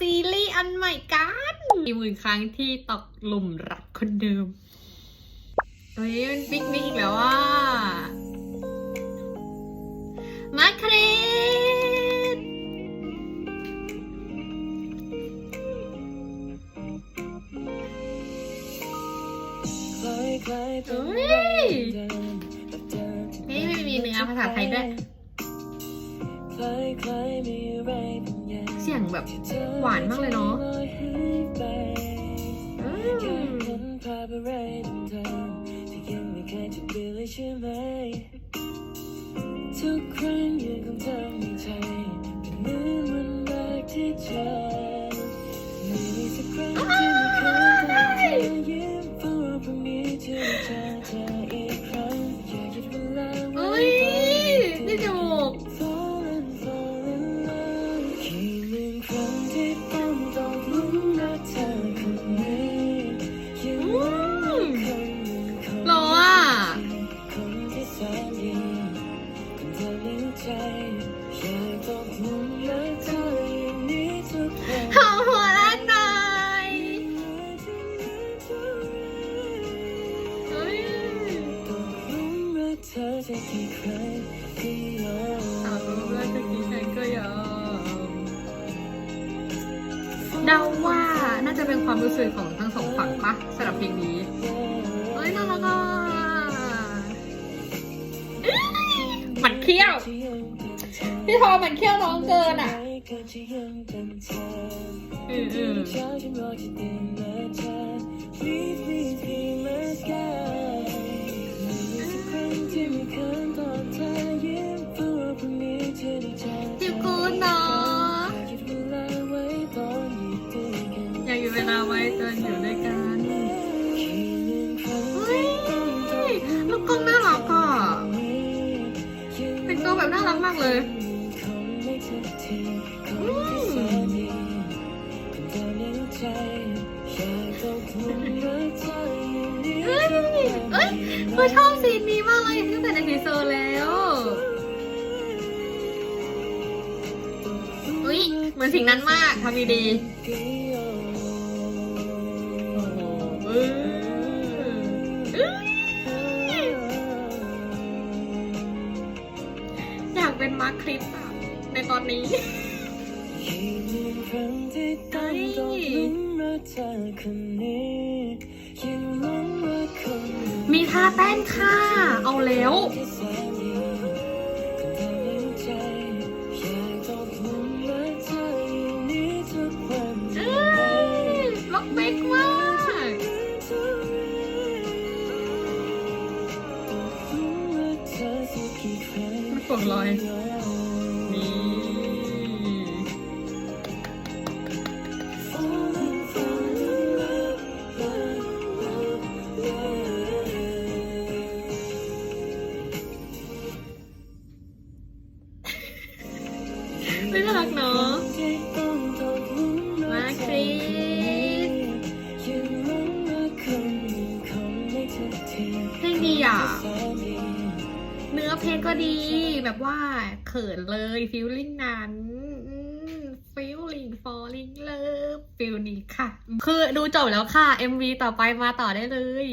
ซีรีส์อันใหม่กันมีหมื่นครั้งที่ตกหลุมรักคนเดิมเฮ้ยมันปิ๊กนิกอีกแล้วว่ามาคริสเฮ้ยเฮ้ยนี่ไม่มีเนื้อภาษาไทยด้วย อย่างแบบหวานมากเลยเนาะทุกครั้งยังคงทำให้ใจ อจะกี่ครั้งที่ยอมสาวรู้ว่าจะกี่ฉันก็ยอมเดาว่าน่าจะเป็นความรู้สึกของทั้งสองฝั่งปะสำหรับเพลงนี้เฮ้ยน่ารักอะเอ้ยมันเขี้ยว พี่พอมันเขี้ยวน้องเกินอะเออ ไว้ตอนอยู่ด้วยกันเฮ้ยลูกกล้องน่ารักอะเป็นตัวแบบน่ารักมากเลยเฮ้ยเอ้ยคือชอบซีนนี้มากเลยตั้งแต่ในทีเซอร์แล้วอุ้ยเหมือนสิ่งนั้นมากทำดีๆากเป็นมาร์คคลิปอะในตอนนี้มีท่าเต้นค่ะ เอาแล้ว วดรอยนี่ไม่น่ารักเนาะมาคริสเพลงดีอะเนื้ อเพลงก็ดี แบบว่าเขินเลยฟิลลิ่งนั้นฟิลลิ่งฟอลลิ่งเลิฟฟิลนี้ค่ะ คือดูจบแล้วค่ะ MV ต่อไปมาต่อได้เลย